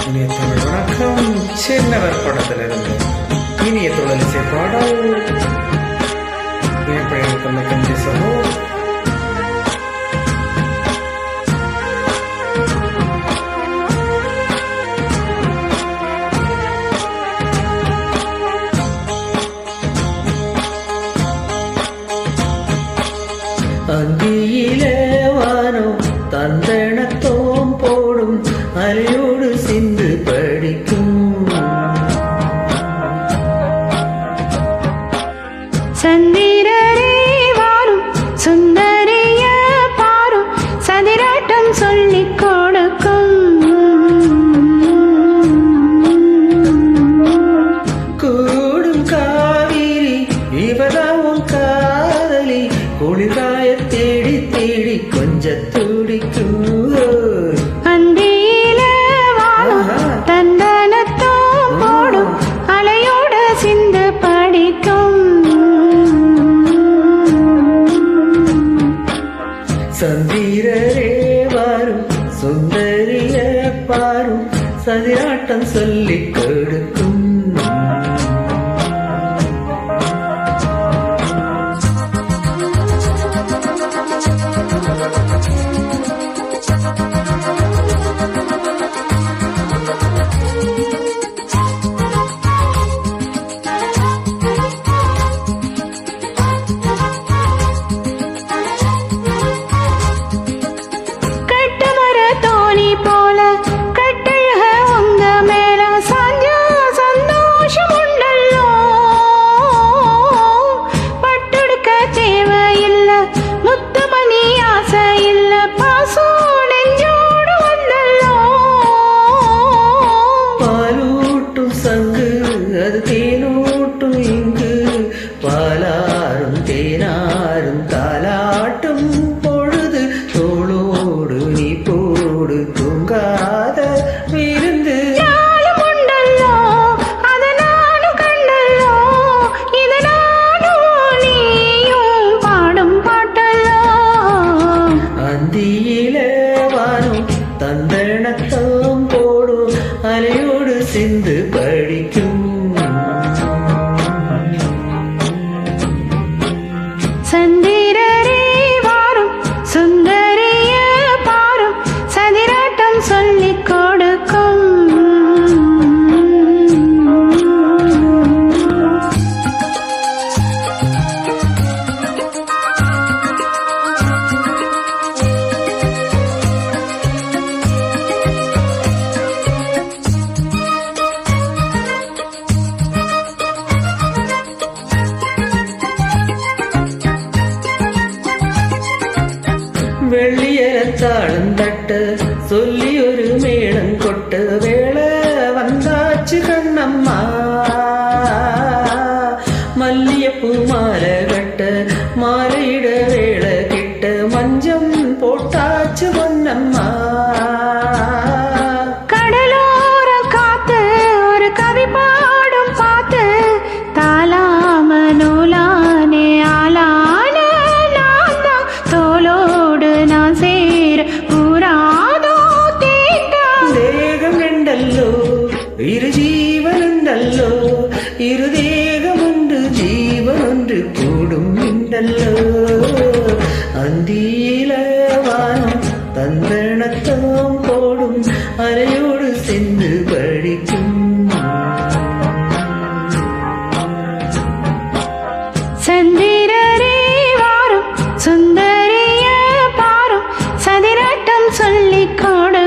இனிய தமிழ் வணக்கம். சின்னவர் படத்திலிருந்து இனிய தொழிலிசை பாடல். இனப்பெயர் கொண்ட கஞ்சி சகோ சந்திரரே வாரும் சுந்தரிய பாரும் சதிராட்டம் சொல்லிக் கொடுக்கும். கூடும் காவிரி காதலி குளிர்காய தேடி தேடி கொஞ்சத்து பாரும். சதிராட்டம் சொல்லிக் തന്തണത്തോം പോടും അലയോട് സിന്ധു പഠിക്കും. സന്ധ്യ வெள்ளியரத்தாளம் தட்ட சொல்லி ஒரு மேளம் கொட்டு வேளை வந்தாச்சு கண்ணம்மா. மல்லியப்பூ மாலை கட்டு மாலையிட வேளை கிட்டு மஞ்சம் போட்டாச்சு பொன்னம்மா. ഉണ്ടല്ലോ അന്തിയിലവാനം തന്നണത്തം പോടും അരയോട് ചെന്ന് പഠിക്കും சுந்தரிய பாரும் சதிராட்டம் சொல்லிக் கொடு